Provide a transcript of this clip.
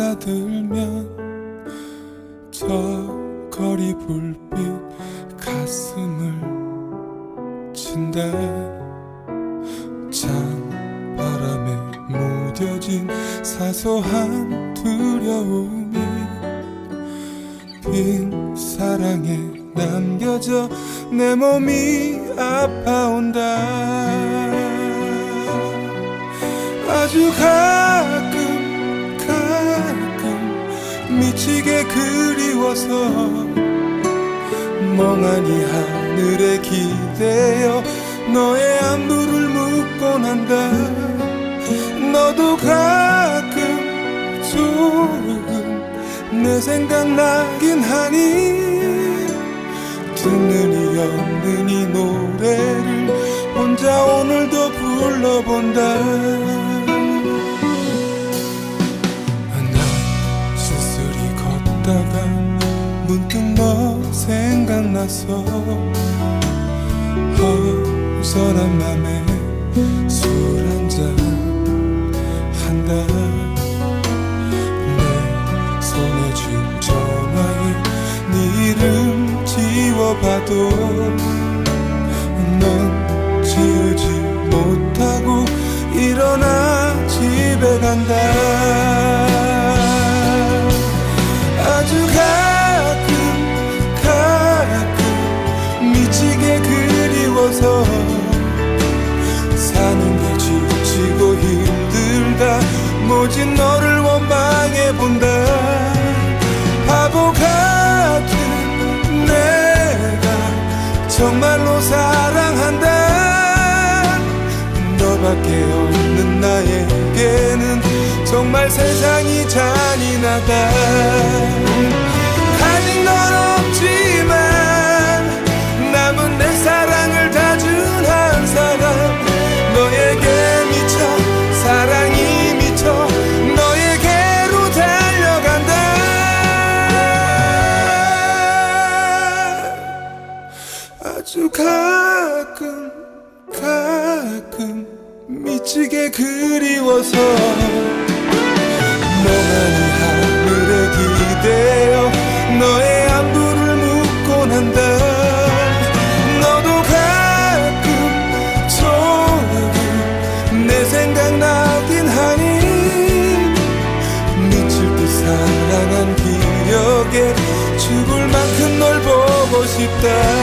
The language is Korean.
인사들면 저 거리 불빛 가슴을 친대. 찬바람에 무뎌진 사소한 두려움이 빈 사랑에 남겨져 내 몸이 아파온다. 아주 가끔 미치게 그리워서 멍하니 하늘에 기대어 너의 안부를 묻곤 한다. 너도 가끔 조금 내 생각나긴 하니 듣는 이이 노래를 혼자 오늘도 불러본다 생각나서 허전한 맘에 술 한잔 한다. 내 손에 쥔 전화에 네 이름 지워봐도 넌 지우지 못하고 일어나 집에 간다 정말로 사랑한다. 너밖에 없는 나에게는 정말 세상이 잔인하다 아주 가끔 가끔 미치게 그리워서 멍하니 하늘에 기대어 너의 안부를 묻곤 한다. 너도 가끔 조금 내 생각나긴 하니 미칠 듯 사랑한 기억에 죽을 만큼 널 보고 싶다